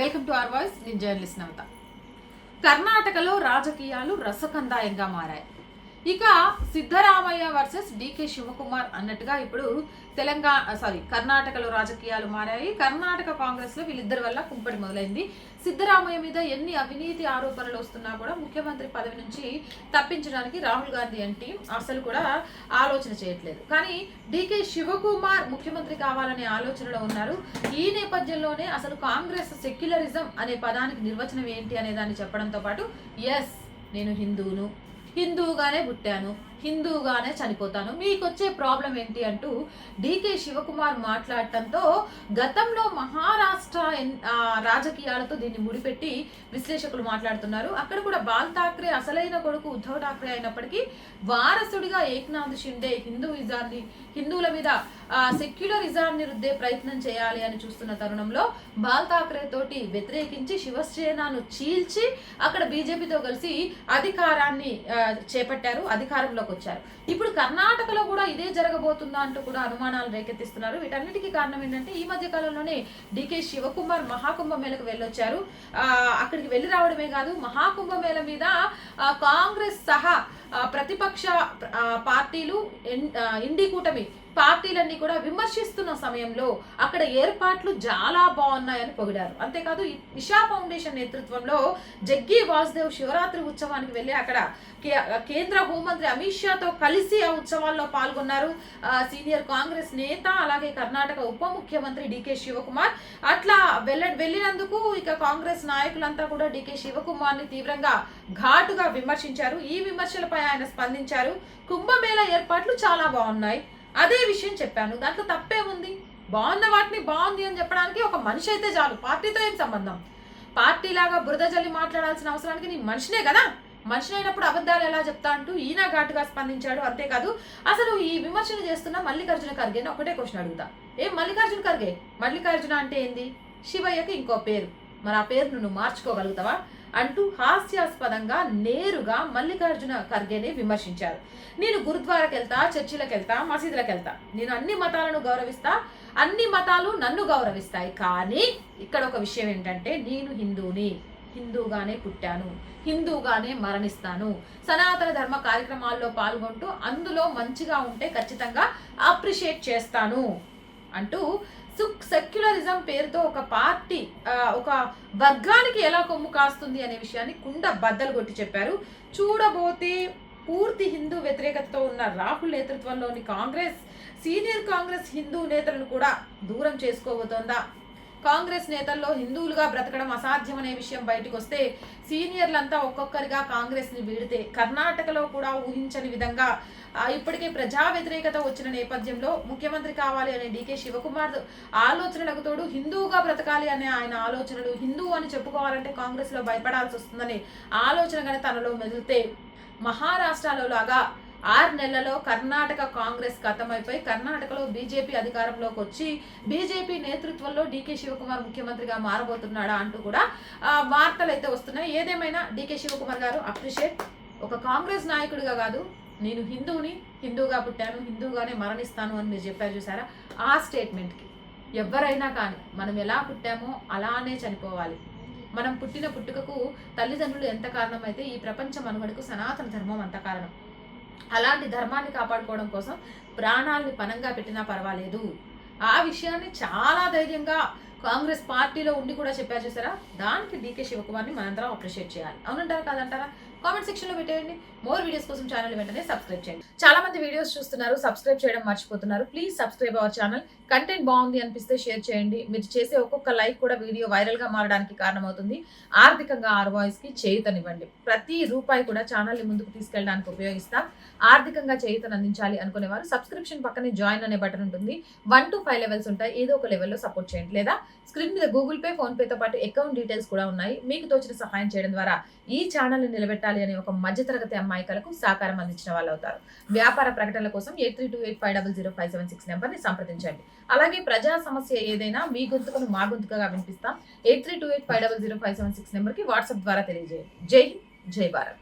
Welcome to R voice నేను journalist Navatha కర్ణాటకలో రాజకీయాలు రసకందాయంగా మారాయి. ఇక సిద్ధరామయ్య వర్సెస్ డికే శివకుమార్ అన్నట్టుగా ఇప్పుడు తెలంగాణ సారీ కర్ణాటకలో రాజకీయాలు మారాయి. కర్ణాటక కాంగ్రెస్లో వీళ్ళిద్దరి వల్ల కుంపటి మొదలైంది. సిద్ధరామయ్య మీద ఎన్ని అవినీతి ఆరోపణలు వస్తున్నా కూడా ముఖ్యమంత్రి పదవి నుంచి తప్పించడానికి రాహుల్ గాంధీ అంటే అసలు కూడా ఆలోచన చేయట్లేదు. కానీ డికే శివకుమార్ ముఖ్యమంత్రి కావాలనే ఆలోచనలో ఉన్నారు. ఈ నేపథ్యంలోనే అసలు కాంగ్రెస్ సెక్యులరిజం అనే పదానికి నిర్వచనం ఏంటి అనే దాన్ని చెప్పడంతో పాటు ఎస్ నేను హిందువును. హిందువుగానే పుట్టాను హిందువుగానే చనిపోతాను. మీకు వచ్చే ప్రాబ్లం ఏంటి అంటూ డికే శివకుమార్ మాట్లాడటంతో గతంలో మహారాష్ట్ర రాజకీయాలతో దీన్ని ముడిపెట్టి విశ్లేషకులు మాట్లాడుతున్నారు. అక్కడ కూడా బాల్ ఠాక్రే అసలైన కొడుకు ఉద్ధవ్ ఠాక్రే అయినప్పటికీ వారసుడిగా ఏక్నాథ్ షిండే హిందూయిజాన్ని హిందువుల మీద సెక్యులరిజాన్ని రుద్దే ప్రయత్నం చేయాలి అని చూస్తున్న తరుణంలో బాల్ ఠాక్రే తోటి వ్యతిరేకించి శివసేనను చీల్చి అక్కడ బీజేపీతో కలిసి అధికారాన్ని చేపట్టారు. అధికారంలోకి వచ్చారు ఇప్పుడు కర్ణాటకలో కూడా ఇదే జరగబోతుందా అంటూ కూడా అనుమానాలు రేకెత్తిస్తున్నారు. వీటన్నిటికీ కారణం ఏంటంటే ఈ మధ్య కాలంలోనే డికే శివకుమార్ మహాకుంభ మేళకు వెళ్ళొచ్చారు. అక్కడికి వెళ్ళి రావడమే కాదు మహాకుంభ మేళ మీద కాంగ్రెస్ సహా ప్రతిపక్ష పార్టీలు ఇండి కూటమి పార్టీలన్నీ కూడా విమర్శిస్తున్న సమయంలో అక్కడ ఏర్పాట్లు చాలా బాగున్నాయని పొగిడారు. అంతేకాదు నిషా ఇషా ఫౌండేషన్ నేతృత్వంలో జగ్గి వాసుదేవ్ శివరాత్రి ఉత్సవానికి వెళ్ళి అక్కడ కే- కేంద్ర హోంమంత్రి అమిత్ షాతో కలిసి ఆ ఉత్సవాల్లో పాల్గొన్నారు. సీనియర్ కాంగ్రెస్ నేత అలాగే కర్ణాటక ఉప ముఖ్యమంత్రి డికే శివకుమార్. అట్లా వెళ్ళ వెళ్ళినందుకు ఇక కాంగ్రెస్ నాయకులంతా కూడా డికే శివకుమార్ని తీవ్రంగా ఘాటుగా విమర్శించారు. ఈ విమర్శలపై ఆయన స్పందించారు. కుంభమేళ ఏర్పాట్లు చాలా బాగున్నాయి. అదే విషయం చెప్పాను. దాంట్లో తప్పే ఉంది. బాగున్న వాటిని బాగుంది అని చెప్పడానికి ఒక మనిషి అయితే చాలు. పార్టీతో ఏం సంబంధం? పార్టీ లాగా బురద జల్లి మాట్లాడాల్సిన అవసరానికి నీ మనిషినే కదా? మనిషి అయినప్పుడు అబద్ధాలు ఎలా చెప్తా అంటూ ఈయన ఘాటుగా స్పందించాడు. అంతేకాదు అసలు ఈ విమర్శలు చేస్తున్న మల్లికార్జున ఖర్గే అని ఒకటే క్వశ్చన్ అడుగుతా. ఏం మల్లికార్జున ఖర్గే? మల్లికార్జున అంటే ఏంది? శివయ్యకి ఇంకో పేరు. మరి ఆ పేరు నువ్వు మార్చుకోగలుగుతావా? అంటూ హాస్యాస్పదంగా నేరుగా మల్లికార్జున ఖర్గేని విమర్శించారు. నేను గురుద్వారాకి వెళ్తా చర్చిలకు వెళ్తా మసీదులకు వెళ్తా. నేను అన్ని మతాలను గౌరవిస్తా అన్ని మతాలు నన్ను గౌరవిస్తాయి. కానీ ఇక్కడ ఒక విషయం ఏంటంటే నేను హిందూని. హిందూగానే పుట్టాను. హిందూగానే మరణిస్తాను. సనాతన ధర్మ కార్యక్రమాల్లో పాల్గొంటూ అందులో మంచిగా ఉంటే ఖచ్చితంగా అప్రిషియేట్ చేస్తాను. అంటూ సుక్ సెక్యులరిజం పేరుతో ఒక పార్టీ ఒక వర్గానికి ఎలా కొమ్ము కాస్తుంది అనే విషయాన్ని కుండ బద్దలు కొట్టి చెప్పారు. చూడబోతే పూర్తి హిందూ వ్యతిరేకతతో ఉన్న రాహుల్ నేతృత్వంలోని కాంగ్రెస్ సీనియర్ కాంగ్రెస్ హిందూ నేతలను కూడా దూరం చేసుకోబోతోందా? కాంగ్రెస్ నేతల్లో హిందువులుగా బ్రతకడం అసాధ్యమనే విషయం బయటకు వస్తే సీనియర్లంతా ఒక్కొక్కరిగా కాంగ్రెస్ని వీడితే కర్ణాటకలో కూడా ఊహించని విధంగా ఇప్పటికే ప్రజా వ్యతిరేకత వచ్చిన నేపథ్యంలో ముఖ్యమంత్రి కావాలి అనే డీకే శివకుమార్ ఆలోచనలకు తోడు హిందువుగా బ్రతకాలి అనే ఆయన ఆలోచనలు హిందూ అని చెప్పుకోవాలంటే కాంగ్రెస్లో భయపడాల్సి వస్తుందనే ఆలోచన కానీ తనలో మెదిలితే మహారాష్ట్రలో లాగా ఆరు నెలలలో కర్ణాటక కాంగ్రెస్ ఖతమైపోయి కర్ణాటకలో బీజేపీ అధికారంలోకి వచ్చి బీజేపీ నేతృత్వంలో డీకే శివకుమార్ ముఖ్యమంత్రిగా మారబోతున్నాడా అంటూ కూడా వార్తలు అయితే వస్తున్నాయి. ఏదేమైనా డీకే శివకుమార్ గారు అప్రిషియేట్. ఒక కాంగ్రెస్ నాయకుడిగా కాదు నేను హిందువుని హిందూగా పుట్టాను హిందూగానే మరణిస్తాను అని మీరు చెప్పారు చూసారా? ఆ స్టేట్మెంట్కి ఎవరైనా కానీ మనం ఎలా పుట్టామో అలానే చనిపోవాలి. మనం పుట్టిన పుట్టుకకు తల్లిదండ్రులు ఎంత కారణమైతే ఈ ప్రపంచ మనుగడకు సనాతన ధర్మం అంత కారణం. అలాంటి ధర్మాన్ని కాపాడుకోవడం కోసం ప్రాణాల్ని పనంగా పెట్టినా పర్వాలేదు. ఆ విషయాన్ని చాలా ధైర్యంగా కాంగ్రెస్ పార్టీలో ఉండి కూడా చెప్పారు చూసారా? దానికి డీకే శివకుమార్ని మనందరం అప్రిషియేట్ చేయాలి. అవునంటారా? కాదంటారా? కామెంట్ సెక్షన్లో పెట్టేయండి. మోర్ వీడియోస్ కోసం ఛానల్ వెంటనే సబ్స్క్రైబ్ చేయండి. చాలా మంది వీడియోస్ చూస్తున్నారు సబ్స్క్రైబ్ చేయడం మర్చిపోతున్నారు. Please subscribe our channel content బాగుంది అనిపిస్తే షేర్ చేయండి. మీరు చేసే ఒక్కొక్క లైక్ కూడా వీడియో వైరల్గా మారడానికి కారణమవుతుంది. ఆర్థికంగా ఆర్ వాయిస్కి చేయుతనివ్వండి. ప్రతి రూపాయి కూడా ఛానల్ని ముందుకు తీసుకెళ్ళడానికి ఉపయోగిస్తాం. ఆర్థికంగా చేయుతను అందించాలి అనుకునేవారు సబ్స్క్రిప్షన్ పక్కనే జాయిన్ అనే బటన్ ఉంటుంది. వన్ టు ఫైవ్ లెవెల్స్ ఉంటాయి. ఏదో ఒక లెవెల్లో సపోర్ట్ చేయండి. లేదా స్క్రీన్ మీద గూగుల్ పే ఫోన్పేతో పాటు అకౌంట్ డీటెయిల్స్ కూడా ఉన్నాయి. మీకు తోచిన సహాయం చేయడం ద్వారా ఈ ఛానల్ని నిలబెట్టాలి. అనే ఒక మధ్యతరగతి అమ్మాయికలకు సహకారం అందించిన వాళ్ళు అవుతారు వ్యాపార ప్రకటనల కోసం eight three two eight five double zero five seven six నెంబర్ని సంప్రదించండి. అలాగే ప్రజా సమస్య ఏదైనా మీ గొంతుకను మా గొంతుకగా వినిపిస్తాం. Eight three two eight five double zero five seven six నెంబర్కి వాట్సాప్ ద్వారా తెలియజేయండి. జై హింద్ జై భారత్.